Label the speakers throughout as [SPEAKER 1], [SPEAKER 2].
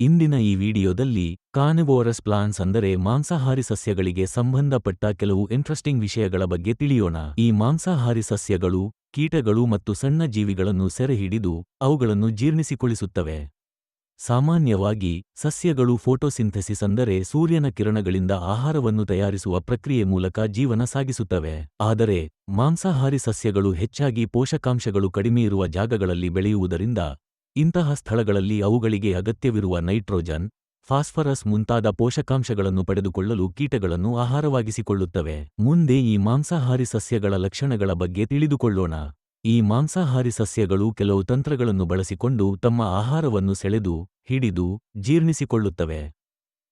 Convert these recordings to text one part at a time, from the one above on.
[SPEAKER 1] ಇಂದಿನ ಈ ವಿಡಿಯೋದಲ್ಲಿ ಕಾರ್ನಿವೋರಸ್ ಪ್ಲಾಂಟ್ಸ್ ಅಂದರೆ ಮಾಂಸಾಹಾರಿ ಸಸ್ಯಗಳಿಗೆ ಸಂಬಂಧಪಟ್ಟ ಕೆಲವು ಇಂಟ್ರೆಸ್ಟಿಂಗ್ ವಿಷಯಗಳ ಬಗ್ಗೆ ತಿಳಿಯೋಣ. ಈ ಮಾಂಸಾಹಾರಿ ಸಸ್ಯಗಳು, ಕೀಟಗಳು ಮತ್ತು ಸಣ್ಣ ಜೀವಿಗಳನ್ನು ಸೆರೆಹಿಡಿದು ಅವುಗಳನ್ನು ಜೀರ್ಣಿಸಿಕೊಳ್ಳಿಸುತ್ತವೆ ಸಾಮಾನ್ಯವಾಗಿ, ಸಸ್ಯಗಳು ಫೋಟೋಸಿಂಥೆಸಿಸ್ ಅಂದರೆ ಸೂರ್ಯನ ಕಿರಣಗಳಿಂದ ಆಹಾರವನ್ನು ತಯಾರಿಸುವ ಪ್ರಕ್ರಿಯೆ ಮೂಲಕ ಜೀವನ ಸಾಗಿಸುತ್ತವೆ. ಆದರೆ, ಮಾಂಸಾಹಾರಿ ಸಸ್ಯಗಳು ಹೆಚ್ಚಾಗಿ ಪೋಷಕಾಂಶಗಳು ಕಡಿಮೆಯಿರುವ ಜಾಗಗಳಲ್ಲಿ ಬೆಳೆಯುವುದರಿಂದ ಇಂತಹ ಸ್ಥಳಗಳಲ್ಲಿ ಅವುಗಳಿಗೆ ಅಗತ್ಯವಿರುವ ನೈಟ್ರೋಜನ್, ಫಾಸ್ಫರಸ್ ಮುಂತಾದ ಪೋಷಕಾಂಶಗಳನ್ನು ಪಡೆದುಕೊಳ್ಳಲು ಕೀಟಗಳನ್ನು ಆಹಾರವಾಗಿಸಿಕೊಳ್ಳುತ್ತವೆ. ಮುಂದೆ ಈ ಮಾಂಸಾಹಾರಿ ಸಸ್ಯಗಳ ಲಕ್ಷಣಗಳ ಬಗ್ಗೆ ತಿಳಿದುಕೊಳ್ಳೋಣ. ಈ ಮಾಂಸಾಹಾರಿ ಸಸ್ಯಗಳು ಕೆಲವು ತಂತ್ರಗಳನ್ನು ಬಳಸಿಕೊಂಡು ತಮ್ಮ ಆಹಾರವನ್ನು ಸೆಳೆದು, ಹಿಡಿದು, ಜೀರ್ಣಿಸಿಕೊಳ್ಳುತ್ತವೆ.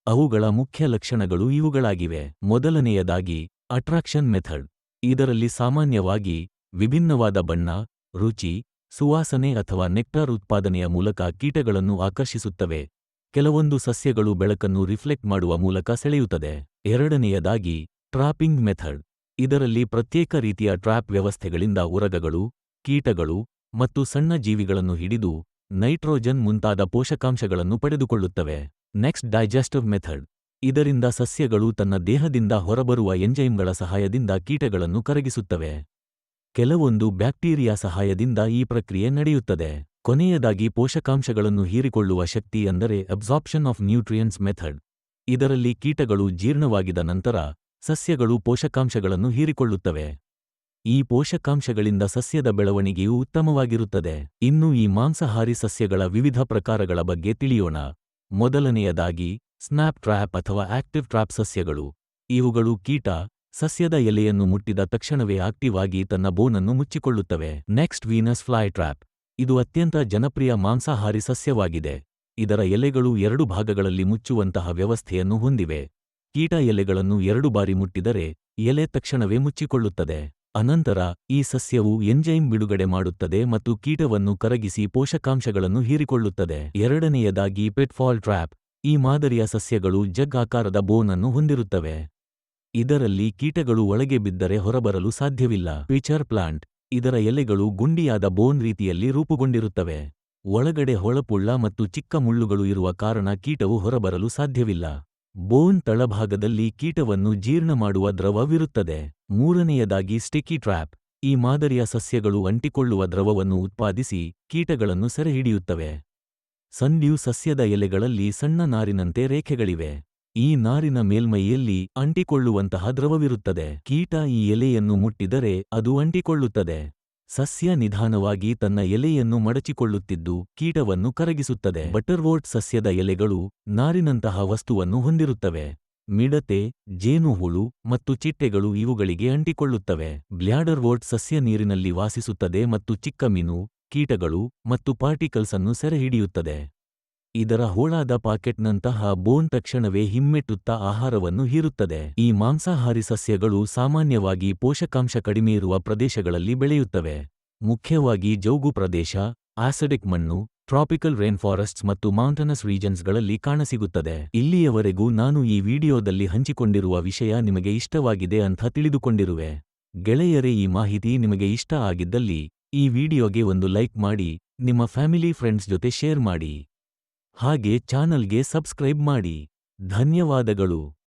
[SPEAKER 1] ಅವುಗಳ ಮುಖ್ಯ ಲಕ್ಷಣಗಳು ಇವುಗಳಾಗಿವೆ. ಮೊದಲನೆಯದಾಗಿ, ಅಟ್ರಾಕ್ಷನ್ ಮೆಥಡ್. ಇದರಲ್ಲಿ ಸಾಮಾನ್ಯವಾಗಿ ವಿಭಿನ್ನವಾದ ಬಣ್ಣ, ರುಚಿ ಸುವಾಸನೆ ಅಥವಾ ನೆಕ್ಟಾರ್ ಉತ್ಪಾದನೆಯ ಮೂಲಕ ಕೀಟಗಳನ್ನು ಆಕರ್ಷಿಸುತ್ತವೆ. ಕೆಲವೊಂದು ಸಸ್ಯಗಳು ಬೆಳಕನ್ನು ರಿಫ್ಲೆಕ್ಟ್ ಮಾಡುವ ಮೂಲಕ ಸೆಳೆಯುತ್ತದೆ. ಎರಡನೆಯದಾಗಿ, ಟ್ರಾಪಿಂಗ್ ಮೆಥಡ್. ಇದರಲ್ಲಿ ಪ್ರತ್ಯೇಕ ರೀತಿಯ ಟ್ರಾಪ್ ವ್ಯವಸ್ಥೆಗಳಿಂದ ಉರಗಗಳು, ಕೀಟಗಳು ಮತ್ತು ಸಣ್ಣ ಜೀವಿಗಳನ್ನು ಹಿಡಿದು ನೈಟ್ರೋಜನ್ ಮುಂತಾದ ಪೋಷಕಾಂಶಗಳನ್ನು ಪಡೆದುಕೊಳ್ಳುತ್ತವೆ. Next digestive method. ಇದರಿಂದ ಸಸ್ಯಗಳು ತನ್ನ ದೇಹದಿಂದ ಹೊರಬರುವ ಎಂಜೈಮ್ಗಳ ಸಹಾಯದಿಂದ ಕೀಟಗಳನ್ನು ಕರಗಿಸುತ್ತವೆ. ಕೆಲವೊಂದು ಬ್ಯಾಕ್ಟೀರಿಯಾ ಸಹಾಯದಿಂದ ಈ ಪ್ರಕ್ರಿಯೆ ನಡೆಯುತ್ತದೆ. ಕೊನೆಯದಾಗಿ ಪೋಷಕಾಂಶಗಳನ್ನು ಹೀರಿಕೊಳ್ಳುವ ಶಕ್ತಿ ಅಂದರೆ ಅಬ್ಸಾರ್ಪ್ಷನ್ ಆಫ್ ನ್ಯೂಟ್ರಿಯೆಂಟ್ಸ್ ಮೆಥಡ್ ಇದರಲ್ಲಿ ಕೀಟಗಳು ಜೀರ್ಣವಾಗಿದ ನಂತರ ಸಸ್ಯಗಳು ಪೋಷಕಾಂಶಗಳನ್ನು ಹೀರಿಕೊಳ್ಳುತ್ತವೆ. ಈ ಪೋಷಕಾಂಶಗಳಿಂದ ಸಸ್ಯದ ಬೆಳವಣಿಗೆಯು ಉತ್ತಮವಾಗಿರುತ್ತದೆ. ಇನ್ನು ಈ ಮಾಂಸಾಹಾರಿ ಸಸ್ಯಗಳ ವಿವಿಧ ಪ್ರಕಾರಗಳ ಬಗ್ಗೆ ತಿಳಿಯೋಣ. ಮೊದಲನೆಯದಾಗಿ ಸ್ನ್ಯಾಪ್ ಟ್ರ್ಯಾಪ್ ಅಥವಾ ಆಕ್ಟಿವ್ ಟ್ರ್ಯಾಪ್ ಸಸ್ಯಗಳು. ಇವುಗಳು ಕೀಟ ಸಸ್ಯದ ಎಲೆಯನ್ನು ಮುಟ್ಟಿದ ತಕ್ಷಣವೇ ಆಕ್ಟಿವ್ ಆಗಿ ತನ್ನ ಬೋನನ್ನು ಮುಚ್ಚಿಕೊಳ್ಳುತ್ತವೆ. ನೆಕ್ಸ್ಟ್ ವೀನಸ್ ಫ್ಲೈ ಟ್ರ್ಯಾಪ್ ಇದು ಅತ್ಯಂತ ಜನಪ್ರಿಯ ಮಾಂಸಾಹಾರಿ ಸಸ್ಯವಾಗಿದೆ. ಇದರ ಎಲೆಗಳು ಎರಡು ಭಾಗಗಳಲ್ಲಿ ಮುಚ್ಚುವಂತಹ ವ್ಯವಸ್ಥೆಯನ್ನು ಹೊಂದಿವೆ. ಕೀಟ ಎಲೆಗಳನ್ನು ಎರಡು ಬಾರಿ ಮುಟ್ಟಿದರೆ ಎಲೆ ತಕ್ಷಣವೇ ಮುಚ್ಚಿಕೊಳ್ಳುತ್ತದೆ. ಅನಂತರ ಈ ಸಸ್ಯವು ಎಂಜೈಮ್ ಬಿಡುಗಡೆ ಮಾಡುತ್ತದೆ ಮತ್ತು ಕೀಟವನ್ನು ಕರಗಿಸಿ ಪೋಷಕಾಂಶಗಳನ್ನು ಹೀರಿಕೊಳ್ಳುತ್ತದೆ. ಎರಡನೆಯದಾಗಿ ಪೆಟ್ಫಾಲ್ ಟ್ರ್ಯಾಪ್ ಈ ಮಾದರಿಯ ಸಸ್ಯಗಳು ಜಗ್ ಆಕಾರದ ಬೋನನ್ನು ಹೊಂದಿರುತ್ತವೆ. ಇದರಲ್ಲಿ ಕೀಟಗಳು ಒಳಗೆ ಬಿದ್ದರೆ ಹೊರಬರಲು ಸಾಧ್ಯವಿಲ್ಲ. ಪಿಚರ್ ಪ್ಲಾಂಟ್ ಇದರ ಎಲೆಗಳು ಗುಂಡಿಯಾದ ಬೋನ್ ರೀತಿಯಲ್ಲಿ ರೂಪುಗೊಂಡಿರುತ್ತವೆ. ಒಳಗಡೆ ಹೊಳಪುಳ್ಳ ಮತ್ತು ಚಿಕ್ಕ ಮುಳ್ಳುಗಳು ಇರುವ ಕಾರಣ ಕೀಟವು ಹೊರಬರಲು ಸಾಧ್ಯವಿಲ್ಲ. ಬೋನ್ ತಳಭಾಗದಲ್ಲಿ ಕೀಟವನ್ನು ಜೀರ್ಣ ಮಾಡುವ ದ್ರವವಿರುತ್ತದೆ. ಮೂರನೆಯದಾಗಿ ಸ್ಟಿಕಿ ಟ್ರ್ಯಾಪ್ ಈ ಮಾದರಿಯ ಸಸ್ಯಗಳು ಅಂಟಿಕೊಳ್ಳುವ ದ್ರವವನ್ನು ಉತ್ಪಾದಿಸಿ ಕೀಟಗಳನ್ನು ಸೆರೆಹಿಡಿಯುತ್ತವೆ. ಸಂಡ್ಯೂ ಸಸ್ಯದ ಎಲೆಗಳಲ್ಲಿ ಸಣ್ಣ ನಾರಿನಂತೆ ರೇಖೆಗಳಿವೆ. ಈ ನಾರಿನ ಮೇಲ್ಮೈಯಲ್ಲಿ ಅಂಟಿಕೊಳ್ಳುವಂತಹ ದ್ರವವಿರುತ್ತದೆ. ಕೀಟ ಈ ಎಲೆಯನ್ನು ಮುಟ್ಟಿದರೆ ಅದು ಅಂಟಿಕೊಳ್ಳುತ್ತದೆ. ಸಸ್ಯ ನಿಧಾನವಾಗಿ ತನ್ನ ಎಲೆಯನ್ನು ಮಡಚಿಕೊಳ್ಳುತ್ತಿದ್ದು ಕೀಟವನ್ನು ಕರಗಿಸುತ್ತದೆ. ಬಟರ್ವೋಟ್ ಸಸ್ಯದ ಎಲೆಗಳು ನಾರಿನಂತಹ ವಸ್ತುವನ್ನು ಹೊಂದಿರುತ್ತವೆ. ಮಿಡತೆ, ಜೇನುಹುಳು ಮತ್ತು ಚಿಟ್ಟೆಗಳು ಇವುಗಳಿಗೆ ಅಂಟಿಕೊಳ್ಳುತ್ತವೆ. ಬ್ಲ್ಯಾಡರ್ವೋಟ್ ಸಸ್ಯ ನೀರಿನಲ್ಲಿ ವಾಸಿಸುತ್ತದೆ ಮತ್ತು ಚಿಕ್ಕ ಮೀನು, ಕೀಟಗಳು ಮತ್ತು ಪಾರ್ಟಿಕಲ್ಸ್ ಅನ್ನು ಸೆರೆಹಿಡಿಯುತ್ತದೆ. ಇದರ ಹೋಳಾದ ಪಾಕೆಟ್ನಂತಹ ಬೋನ್ ತಕ್ಷಣವೇ ಹಿಮ್ಮೆಟ್ಟುತ್ತಾ ಆಹಾರವನ್ನು ಹೀರುತ್ತದೆ. ಈ ಮಾಂಸಾಹಾರಿ ಸಸ್ಯಗಳು ಸಾಮಾನ್ಯವಾಗಿ ಪೋಷಕಾಂಶ ಕಡಿಮೆಯಿರುವ ಪ್ರದೇಶಗಳಲ್ಲಿ ಬೆಳೆಯುತ್ತವೆ. ಮುಖ್ಯವಾಗಿ ಜೌಗು ಪ್ರದೇಶ ಆಸಿಡಿಕ್ ಮಣ್ಣು, ಟ್ರಾಪಿಕಲ್ ರೇನ್ಫಾರೆಸ್ಟ್ಸ್ ಮತ್ತು ಮೌಂಟನಸ್ ರೀಜನ್ಸ್ಗಳಲ್ಲಿ ಕಾಣಸಿಗುತ್ತದೆ. ಇಲ್ಲಿಯವರೆಗೂ ನಾನು ಈ ವಿಡಿಯೋದಲ್ಲಿ ಹಂಚಿಕೊಂಡಿರುವ ವಿಷಯ ನಿಮಗೆ ಇಷ್ಟವಾಗಿದೆ ಅಂತ ತಿಳಿದುಕೊಂಡಿರುವೆ. ಗೆಳೆಯರೇ, ಈ ಮಾಹಿತಿ ನಿಮಗೆ ಇಷ್ಟ ಆಗಿದ್ದಲ್ಲಿ ಈ ವಿಡಿಯೋಗೆ ಒಂದು ಲೈಕ್ ಮಾಡಿ, ನಿಮ್ಮ ಫ್ಯಾಮಿಲಿ ಫ್ರೆಂಡ್ಸ್ ಜೊತೆ ಶೇರ್ ಮಾಡಿ. ಹಾಗೆ ಚಾನಲ್ಗೆ ಸಬ್ಸ್ಕ್ರೈಬ್ ಮಾಡಿ. ಧನ್ಯವಾದಗಳು.